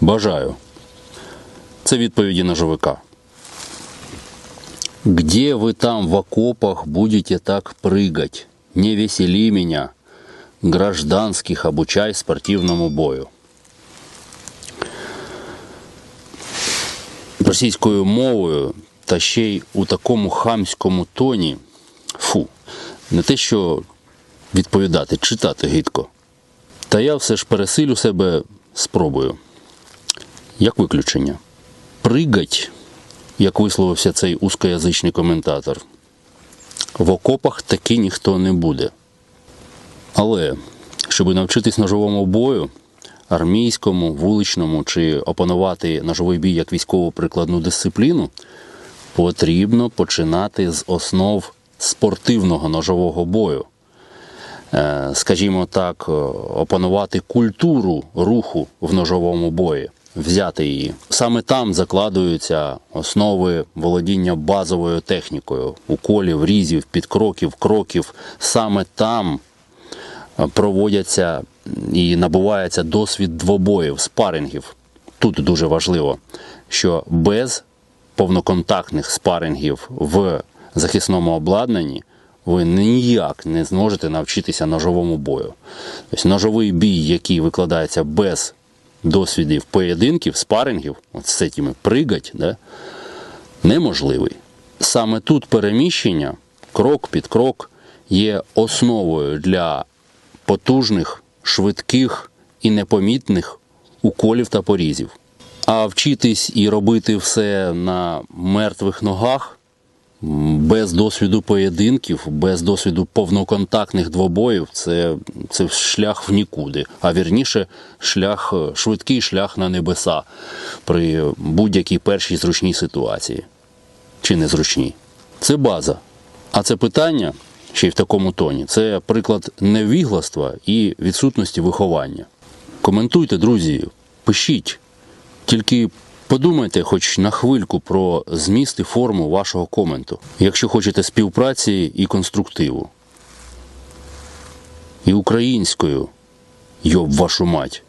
Бажаю. Це відповіді ножовика. Где вы там в окопах будете так прыгать? Не весели меня. Гражданских обучай спортивному бою. Російською мовою та ще й у такому хамському тоні. Фу, не те, що відповідати, читати гидко. Та я все ж пересилю себе спробую. Як виключення. Пригать, як висловився цей узкоязичний коментатор, в окопах таки ніхто не буде. Але щоб навчитись ножовому бою, армійському, вуличному чи опанувати ножовий бій як військово прикладну дисципліну, потрібно починати з основ спортивного ножового бою. Е, Скажімо так, е, опанувати культуру руху в ножовому бої, взяти її. Саме там закладуються основи володіння базовою технікою, уколів, різів, підкроків, кроків. Саме там е, проводяться і набувається досвід двобоїв, спарингів. Тут дуже важливо, що без повноконтактних спарингів в захисному обладнанні ви ніяк не зможете навчитися ножовому бою. Тобто ножовий бій, який викладається без досвідів поєдинків, спарингів, от з цими пригать, да, неможливий. Саме тут переміщення, крок під крок, є основою для потужних, швидких і непомітних уколів та порізів. А вчитись і робити все на мертвих ногах, без досвіду поєдинків, без досвіду повноконтактних двобоїв, це, це шлях в нікуди. А вірніше, шлях, е, швидкий шлях на небеса при будь-якій першій зручній ситуації чи незручній. Це база. А це питання, ще й в такому тоні, це приклад невігластва і відсутності виховання. Коментуйте, друзі, пишіть. Тільки подумайте хоч на хвильку про зміст і форму вашого коменту, якщо хочете співпраці і конструктиву. І українською, йоб вашу мать.